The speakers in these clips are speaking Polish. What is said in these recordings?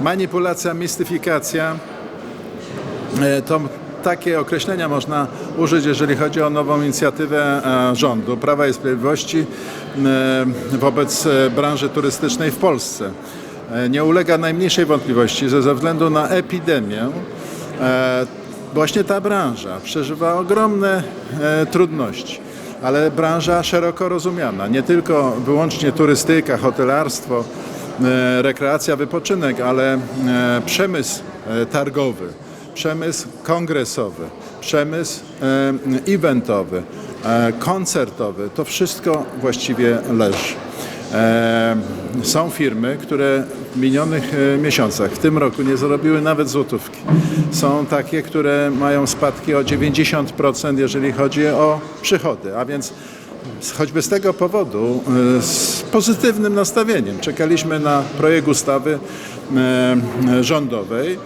manipulacja, mistyfikacja. E, To takie określenia można użyć, jeżeli chodzi o nową inicjatywę e, rządu Prawa i Sprawiedliwości e, wobec branży turystycznej w Polsce. Nie ulega najmniejszej wątpliwości, że ze względu na epidemię właśnie ta branża przeżywa ogromne trudności. Ale branża szeroko rozumiana, nie tylko wyłącznie turystyka, hotelarstwo, rekreacja, wypoczynek, ale e, przemysł e, targowy przemysł kongresowy, przemysł e, eventowy, e, koncertowy, to wszystko właściwie leży. E, są firmy, które w minionych e, miesiącach, w tym roku nie zarobiły nawet złotówki. Są takie, które mają spadki o 90%, jeżeli chodzi o przychody, a więc choćby z tego powodu e, z pozytywnym nastawieniem. Czekaliśmy na projekt ustawy e, rządowej.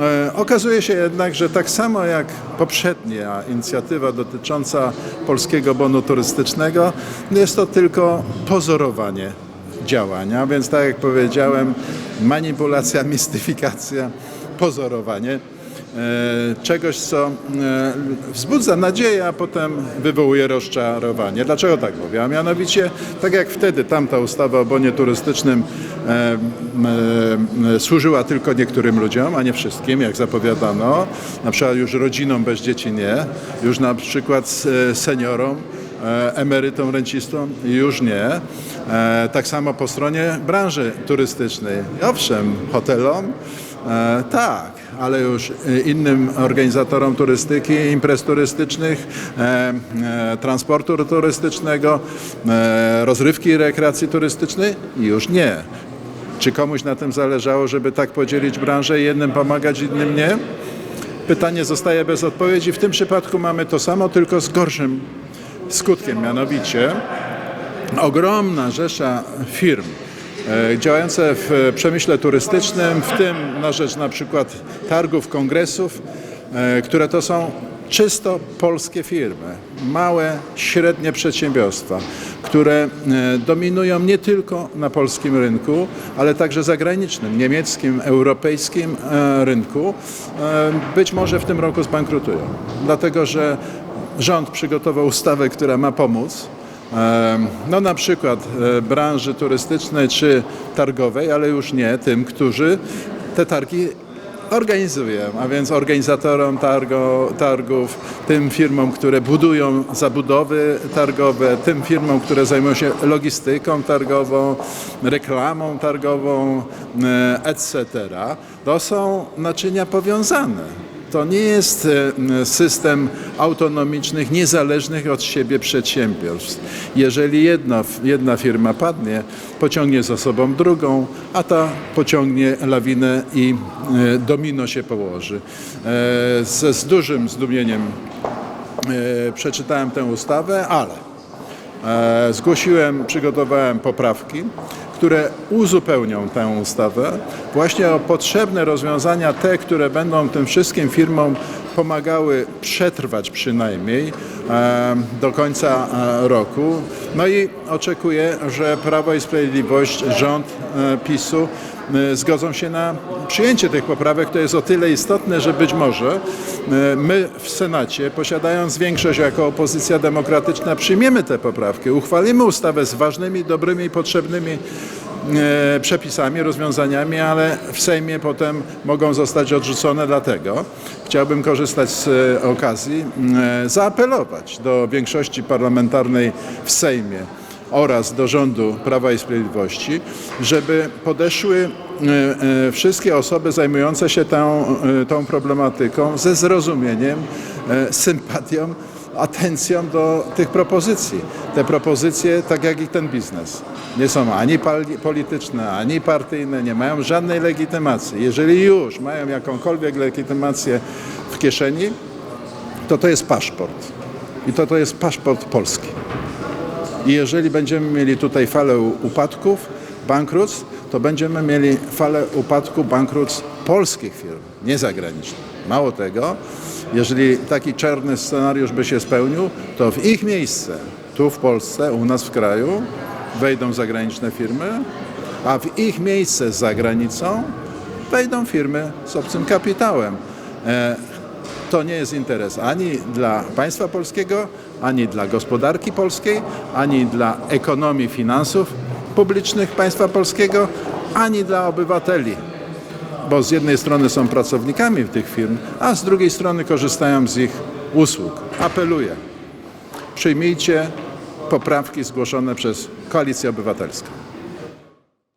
E, Okazuje się jednak, że tak samo jak poprzednia inicjatywa dotycząca polskiego bonu turystycznego, jest to tylko pozorowanie działania, więc tak jak powiedziałem, manipulacja, mistyfikacja, pozorowanie czegoś, co e, wzbudza nadzieję, a potem wywołuje rozczarowanie. Dlaczego tak mówię? A mianowicie, tak jak wtedy tamta ustawa o bonie turystycznym e, e, służyła tylko niektórym ludziom, a nie wszystkim, jak zapowiadano, na przykład już rodzinom bez dzieci nie, już na przykład e, seniorom, e, emerytom, rencistom już nie. E, Tak samo po stronie branży turystycznej. Owszem, hotelom, e, tak, ale już e, innym organizatorom turystyki, imprez turystycznych, e, e, transportu turystycznego, e, rozrywki i rekreacji turystycznej już nie. Czy komuś na tym zależało, żeby tak podzielić branżę i jednym pomagać, innym nie? Pytanie zostaje bez odpowiedzi. W tym przypadku mamy to samo, tylko z gorszym skutkiem, mianowicie ogromna rzesza firm działające w przemyśle turystycznym, w tym na rzecz na przykład targów, kongresów, e, które to są czysto polskie firmy, małe, średnie przedsiębiorstwa, które e, dominują nie tylko na polskim rynku, ale także zagranicznym, niemieckim, europejskim e, rynku, e, być może w tym roku zbankrutują. Dlatego, że rząd przygotował ustawę, która ma pomóc No na przykład e, branży turystycznej czy targowej, ale już nie tym, którzy te targi organizują, a więc organizatorom targo, targów, tym firmom, które budują zabudowy targowe, tym firmom, które zajmują się logistyką targową, reklamą targową, e, etc. To są naczynia powiązane. To nie jest e, system autonomicznych, niezależnych od siebie przedsiębiorstw. Jeżeli jedna, jedna firma padnie, pociągnie za sobą drugą, a ta pociągnie lawinę i e, domino się położy. E, Z, z dużym zdumieniem przeczytałem tę ustawę, ale Zgłosiłem, przygotowałem poprawki, które uzupełnią tę ustawę właśnie o potrzebne rozwiązania, te, które będą tym wszystkim firmom pomagały przetrwać przynajmniej e, do końca e, roku. No i oczekuję, że Prawo i Sprawiedliwość, rząd e, PiSu e, zgodzą się na przyjęcie tych poprawek. To jest o tyle istotne, że być może e, my w Senacie, posiadając większość jako opozycja demokratyczna, przyjmiemy te poprawki, uchwalimy ustawę z ważnymi, dobrymi i potrzebnymi e, przepisami, rozwiązaniami, ale w Sejmie potem mogą zostać odrzucone. Dlatego chciałbym korzystać z e, okazji, e, zaapelować do większości parlamentarnej w Sejmie oraz do rządu Prawa i Sprawiedliwości, żeby podeszły e, e, wszystkie osoby zajmujące się tą, e, tą problematyką ze zrozumieniem, sympatią, atencją do tych propozycji. Te propozycje, tak jak i ten biznes, nie są ani polityczne, ani partyjne, nie mają żadnej legitymacji. Jeżeli już mają jakąkolwiek legitymację w kieszeni, to to jest paszport. I to to jest paszport polski. I jeżeli będziemy mieli tutaj falę upadków, bankructw, to będziemy mieli falę upadku, bankructw polskich firm, nie zagranicznych. Mało tego, jeżeli taki czarny scenariusz by się spełnił, to w ich miejsce, tu w Polsce, u nas w kraju, wejdą zagraniczne firmy, a w ich miejsce za granicą wejdą firmy z obcym kapitałem. To nie jest interes ani dla państwa polskiego, ani dla gospodarki polskiej, ani dla ekonomii finansów publicznych państwa polskiego, ani dla obywateli. Bo z jednej strony są pracownikami tych firm, a z drugiej strony korzystają z ich usług. Apeluję, przyjmijcie poprawki zgłoszone przez Koalicję Obywatelską.